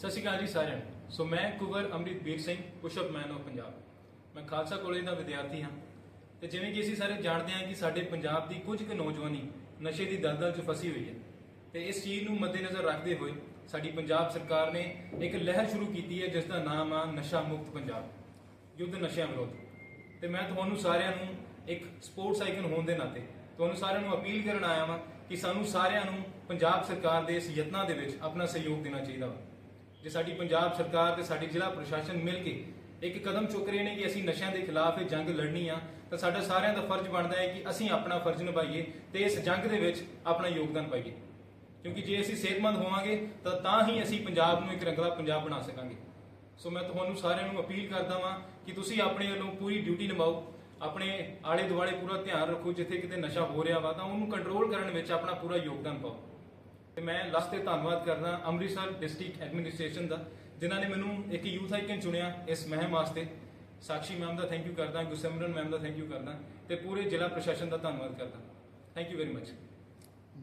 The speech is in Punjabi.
ਸਤਿ ਸ਼੍ਰੀ ਅਕਾਲ ਜੀ ਸਾਰਿਆਂ ਨੂੰ। ਸੋ ਮੈਂ ਕੁਵਰ ਅਮਰਿਤਵੀਰ ਸਿੰਘ ਪੁਸ਼ਪ ਮੈਨ ਆਫ ਪੰਜਾਬ ਮੈਂ ਖਾਲਸਾ ਕਾਲਜ ਦਾ ਵਿਦਿਆਰਥੀ ਹਾਂ। ਤੇ ਜਿਵੇਂ ਕਿ ਅਸੀਂ ਸਾਰੇ ਜਾਣਦੇ ਹਾਂ ਕਿ ਸਾਡੇ ਪੰਜਾਬ ਦੀ ਕੁਝ ਕੁ ਨੌਜਵਾਨੀ ਨਸ਼ੇ ਦੀ ਦਲਦਲ 'ਚ ਫਸੀ ਹੋਈ ਹੈ। ਤੇ ਇਸ ਚੀਜ਼ ਨੂੰ ਮੱਦੇਨਜ਼ਰ ਰੱਖਦੇ ਹੋਏ ਸਾਡੀ ਪੰਜਾਬ ਸਰਕਾਰ ਨੇ ਇੱਕ ਲਹਿਰ ਸ਼ੁਰੂ ਕੀਤੀ ਹੈ, ਜਿਸ ਦਾ ਨਾਮ ਆ ਨਸ਼ਾ ਮੁਕਤ ਪੰਜਾਬ, ਯੁੱਧ ਨਸ਼ਿਆਂ ਵਿਰੁੱਧ। ਤੇ ਮੈਂ ਤੁਹਾਨੂੰ ਸਾਰਿਆਂ ਨੂੰ ਇੱਕ ਸਪੋਰਟਸ ਆਈਕਨ ਹੋਣ ਦੇ ਨਾਤੇ ਤੁਹਾਨੂੰ ਸਾਰਿਆਂ ਨੂੰ ਅਪੀਲ ਕਰਨ ਆਇਆ ਹਾਂ ਕਿ ਸਾਨੂੰ ਸਾਰਿਆਂ ਨੂੰ ਪੰਜਾਬ ਸਰਕਾਰ ਦੇ ਇਸ ਯਤਨਾਂ ਦੇ ਵਿੱਚ ਆਪਣਾ ਸਹਿਯੋਗ ਦੇਣਾ ਚਾਹੀਦਾ ਵਾ। ਜੇ ਸਾਡੀ ਪੰਜਾਬ ਸਰਕਾਰ ਤੇ ਸਾਡੀ ਜ਼ਿਲ੍ਹਾ ਪ੍ਰਸ਼ਾਸਨ ਮਿਲ ਕੇ ਇੱਕ ਕਦਮ ਚੁੱਕ ਰਹੇ ਨੇ ਕਿ ਅਸੀਂ ਨਸ਼ਿਆਂ ਦੇ ਖਿਲਾਫ ਇਹ ਜੰਗ ਲੜਨੀ ਆ, ਤਾਂ ਸਾਡਾ ਸਾਰਿਆਂ ਦਾ ਫਰਜ਼ ਬਣਦਾ ਹੈ ਕਿ ਅਸੀਂ ਆਪਣਾ ਫਰਜ਼ ਨਿਭਾਈਏ ਤੇ ਇਸ ਜੰਗ ਦੇ ਵਿੱਚ ਆਪਣਾ ਯੋਗਦਾਨ ਪਾਈਏ। ਕਿਉਂਕਿ ਜੇ ਅਸੀਂ ਸਿਹਤਮੰਦ ਹੋਵਾਂਗੇ, ਤਾਂ ਤਾਂ ਹੀ ਅਸੀਂ ਪੰਜਾਬ ਨੂੰ ਇੱਕ ਰੰਗਲਾ ਪੰਜਾਬ ਬਣਾ ਸਕਾਂਗੇ। ਸੋ ਮੈਂ ਤੁਹਾਨੂੰ ਸਾਰਿਆਂ ਨੂੰ ਅਪੀਲ ਕਰਦਾ ਵਾਂ ਕਿ ਤੁਸੀਂ ਆਪਣੇ ਵੱਲੋਂ ਪੂਰੀ ਡਿਊਟੀ ਨਿਭਾਓ, ਆਪਣੇ ਆਲੇ ਦੁਆਲੇ ਪੂਰਾ ਧਿਆਨ ਰੱਖੋ, ਜਿੱਥੇ ਕਿਤੇ ਨਸ਼ਾ ਹੋ ਰਿਹਾ ਵਾ, ਤਾਂ ਉਹਨੂੰ ਕੰਟਰੋਲ ਕਰਨ ਵਿੱਚ ਆਪਣਾ ਪੂਰਾ ਯੋਗਦਾਨ ਪਾਓ। ਤੇ ਮੈਂ ਲਾਸਟ ਤੇ ਧੰਨਵਾਦ ਕਰਦਾ ਅੰਮ੍ਰਿਤਸਰ ਡਿਸਟ੍ਰਿਕਟ ਐਡਮਿਨਿਸਟ੍ਰੇਸ਼ਨ ਦਾ, ਜਿਨ੍ਹਾਂ ਨੇ ਮੈਨੂੰ ਇੱਕ ਯੂਥ ਆਈਕਨ ਚੁਣਿਆ ਇਸ ਮਹਿਮ ਵਾਸਤੇ। ਸਾਕਸ਼ੀ ਮੈਮ ਦਾ ਥੈਂਕ ਯੂ ਕਰਦਾ, ਗੁਰਸਿਮਰਨ ਮੈਮ ਦਾ ਥੈਂਕ ਯੂ ਕਰਦਾ ਤੇ ਪੂਰੇ ਜ਼ਿਲ੍ਹਾ ਪ੍ਰਸ਼ਾਸਨ ਦਾ ਧੰਨਵਾਦ ਕਰਦਾ। Thank you very much